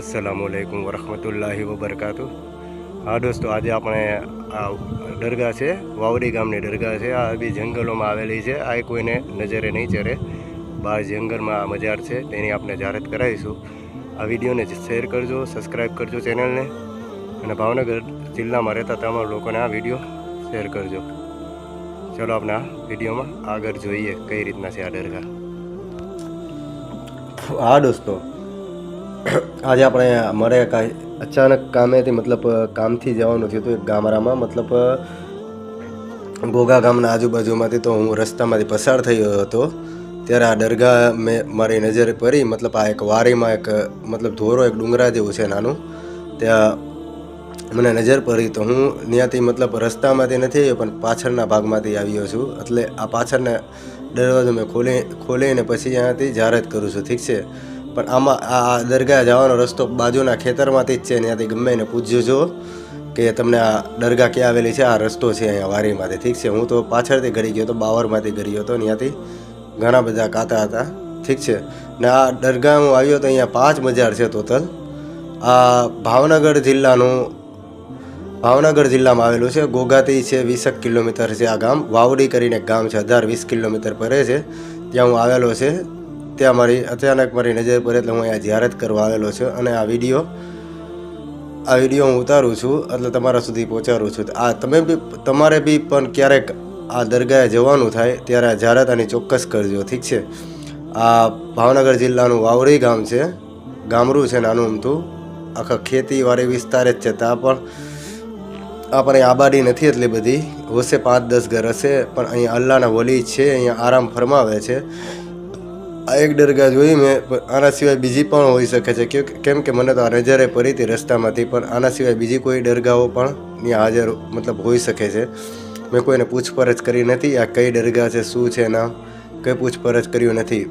અસલામુ અલૈકુમ વરહમતુલ્લાહિ વબરકાતુ હા, દોસ્તો, આજે આપણે આ દરગાહ છે, વાવડી ગામની દરગાહ છે. આ બી જંગલોમાં આવેલી છે. આ કોઈને નજરે નહીં ચરે બહાર જંગલમાં આ મજાર છે. તેની આપણે જાહેરાત કરાવીશું. આ વિડીયોને શેર કરજો સબસ્ક્રાઈબ કરજો ચેનલને. અને ભાવનગર જિલ્લામાં રહેતા તમામ લોકોને આ વીડિયો શેર કરજો. ચલો, આપણે આ વિડીયોમાં આગળ જોઈએ કઈ રીતના છે આ દરગાહ. હા, દોસ્તો. આજે આપણે મારે કાંઈ અચાનક કામેથી મતલબ કામથી જવાનું થયું હતું એક ગામડામાં. મતલબ ગોગા ગામના આજુબાજુમાંથી તો હું રસ્તામાંથી પસાર થયો હતો. ત્યારે આ દરગાહ મેં મારી નજરે પડી. મતલબ, આ એક વારીમાં એક મતલબ ધોરો, એક ડુંગરા જેવું છે નાનું. ત્યાં મને નજર પડી તો હું ત્યાંથી મતલબ રસ્તામાંથી નથી આવ્યો, પણ પાછળના ભાગમાંથી આવ્યો છું. એટલે આ પાછળના દરવાજો મેં ખોલી, ખોલીને પછી અહીંયાથી જાહેરાત કરું છું. ઠીક છે? પણ આમાં આ દરગાહ જવાનો રસ્તો બાજુના ખેતરમાંથી જ છે ત્યાંથી ગમે એને પૂછજો જો કે તમને આ દરગાહ ક્યાં આવેલી છે? આ રસ્તો છે અહીંયા વારીમાંથી, ઠીક છે? હું તો પાછળથી ઘડી ગયો હતો, બાવરમાંથી ઘડી ગયો હતો ત્યાંથી. ઘણા બધા કાતા હતા, ઠીક છે? ને આ દરગાહ હું આવ્યો તો અહીંયા પાંચ બજાર છે ટોટલ. આ ભાવનગર જિલ્લાનું, ભાવનગર જિલ્લામાં આવેલું છે, ગોગાતી છે વીસક કિલોમીટર છે આ ગામ. વાવડી કરીને ગામ છે, અઢાર વીસ કિલોમીટર પરે છે. ત્યાં હું આવેલો છે. ત્યાં મારી અચાનક મારી નજર પડે એટલે હું અહીંયા જાહેરાત કરવા આવેલો છું અને આ વીડિયો આ વીડિયો હું ઉતારું છું એટલે તમારા સુધી પહોંચાડું છું. આ તમે બી, તમારે બી પણ ક્યારેક આ દરગાહે જવાનું થાય ત્યારે આ જાહેરાત આની ચોક્કસ કરજો, ઠીક છે? આ ભાવનગર જિલ્લાનું વાવરી ગામ છે, ગામડું છે નાનું અમથું. આખા ખેતીવાડી વિસ્તાર જ છે ત્યાં પણ આપણે આબાદી નથી એટલી બધી. હશે પાંચ દસ ઘર હશે, પણ અહીંયા અલ્લાહના વલી છે, અહીંયા આરામ ફરમાવે છે. આ એક દરગાહ જોઈ મેં, પણ આના સિવાય બીજી પણ હોઈ શકે છે. કેમ કે મને તો આ નજરે પડી હતી રસ્તામાંથી, પણ આના સિવાય બીજી કોઈ દરગાહો પણ ત્યાં હાજર મતલબ હોઈ શકે છે. મેં કોઈને પૂછપરછ કરી નથી આ કઈ દરગાહ છે, શું છે નામ કંઈ પૂછપરછ કર્યું નથી.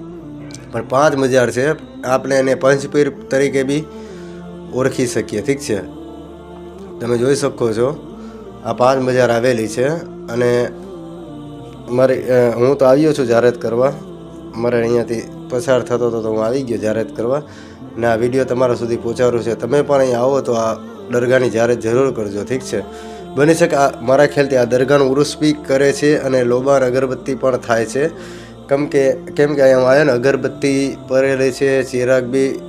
પણ પાંચ મજાર છે, આપણે એને પંચપીર તરીકે બી ઓળખી શકીએ, ઠીક છે? તમે જોઈ શકો છો, આ પાંચ બજાર આવેલી છે. અને મારી હું તો આવ્યો છું જાહેરાત કરવા. મારે અહીંયાથી પસાર થતો હતો તો હું આવી ગયો જાહેરાત કરવા. ને આ વીડિયો તમારા સુધી પહોંચાડું છે. તમે પણ અહીં આવો તો આ દરગાહની જાહેરાત જરૂર કરજો, ઠીક છે? બની શકે આ, મારા ખ્યાલથી આ દરગાહનું ઉરુસ બી કરે છે અને લોબાન અગરબત્તી પણ થાય છે. કેમ કે કેમ કે અહીંયા આવ્યા ને, અગરબત્તી પરેલી છે, ચિરાગ બી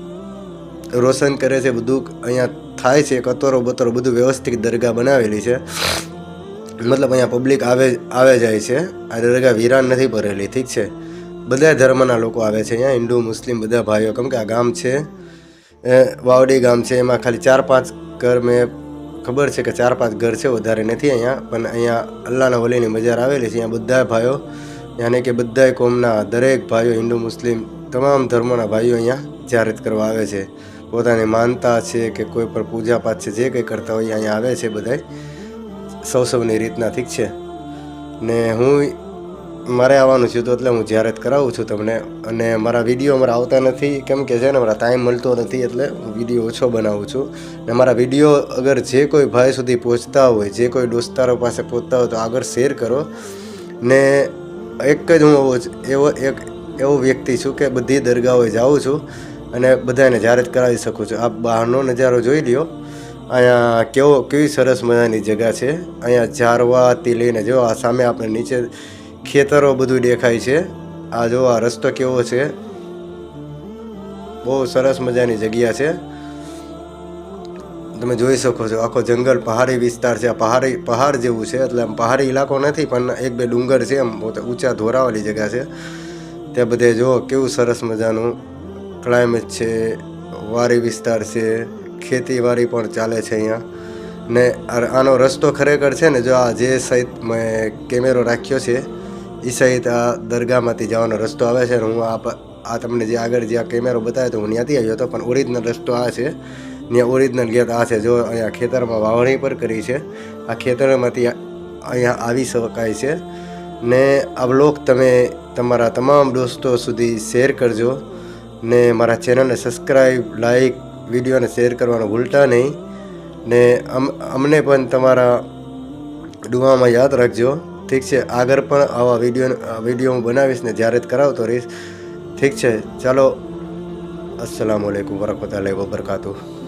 રોશન કરે છે, બધું અહીંયા થાય છે, કતરો બતરો બધું વ્યવસ્થિત દરગાહ બનાવેલી છે. મતલબ અહીંયા પબ્લિક આવે આવે જાય છે. આ દરગાહ વિરાન નથી ભરેલી, ઠીક છે? બધા ધર્મના લોકો આવે છે અહીંયા. હિન્દુ, મુસ્લિમ બધા ભાઈઓ. કેમ કે આ ગામ છે. વાવડી ગામ છે. એમાં ખાલી ચાર પાંચ ઘર મેં ખબર છે કે ચાર પાંચ ઘર છે વધારે નથી અહીંયા. પણ અહીંયા અલ્લાહના વલીની મજાર આવેલી છે. અહીંયા બધા ભાઈઓ. યાને કે બધા કોમના દરેક ભાઈઓ, હિન્દુ, મુસ્લિમ, તમામ ધર્મોના ભાઈઓ અહીંયા જાહેરાત કરવા આવે છે. પોતાની માનતા છે કે કોઈ પણ પૂજાપાઠ છે, જે કંઈ કરતા હોય અહીંયા આવે છે બધાય. સૌ સૌની રીતના ઠીક છે. ને હું મારે આવવાનું છે તો એટલે હું જાહેરાત કરાવું છું તમને. અને મારા વીડિયો મારા આવતા નથી. કેમ કે છે ને, મારા ટાઈમ મળતો નથી એટલે હું વીડિયો ઓછો બનાવું છું. ને મારા વીડિયો અગર જે કોઈ ભાઈ સુધી પહોંચતા હોય, જે કોઈ દોસ્તારો પાસે પહોંચતા હોય તો આગળ શેર કરો. ને એક જ હું એવો એવો એક, એવો વ્યક્તિ છું કે બધી દરગાહોએ જાઉં છું અને બધાને જાહેરાત કરાવી શકું છું. આપ બહારનો નજારો જોઈ લ્યો. અહીંયા કેવો, કેવી સરસ મજાની જગ્યા છે. અહીંયા ઝારવાથી લઈને જો આ સામે આપણે નીચે ખેતરો બધું દેખાય છે. આ જો આ રસ્તો કેવો છે. બહુ સરસ મજાની જગ્યા છે. તમે જોઈ શકો છો, આખો જંગલ પહાડી વિસ્તાર છે. આ પહાડી, પહાડ જેવું છે, એટલે આમ પહાડી ઇલાકો નથી, પણ એક બે ડુંગર છે એમ ઊંચા ધોરાવાળી જગ્યા છે. ત્યાં બધે જો કેવું સરસ મજાનું ક્લાઇમેટ છે, વારી વિસ્તાર છે, ખેતીવાડી પણ ચાલે છે અહીંયા. ને આનો રસ્તો ખરેખર છે ને, જો આ જે સહિત મેં કેમેરો રાખ્યો છે સહિત દરગાહમાંથી જવાનો રસ્તો આવે છે હું આ આ તમને જે આગળ જે આ કેમેરો બતાવ્યો તો હું ત્યાંથી આવ્યો હતો, પણ ઓરિજિનલ રસ્તો આ છે. ત્યાં ઓરિજિનલ ગેટ આ છે, જો અહીંયા ખેતરમાં વાવણી પર કરી છે. આ ખેતરમાંથી અહીંયા આવી શકાય છે. ને આ બ્લોગ તમે તમારા તમામ દોસ્તો સુધી શેર કરજો. ને મારા ચેનલને સબસ્ક્રાઈબ લાઈક વિડીયોને શેર કરવાનું ભૂલતા નહીં. ને અમ અમને પણ તમારા દુઆમાં યાદ રાખજો. ઠીક છે. આગળ પણ આવા વીડિયો વીડિયો હું બનાવીશ ને જાહેરાત કરાવતો રહીશ. ઠીક છે. ચાલો. અસલામ વાલેકુમ વબરકાતું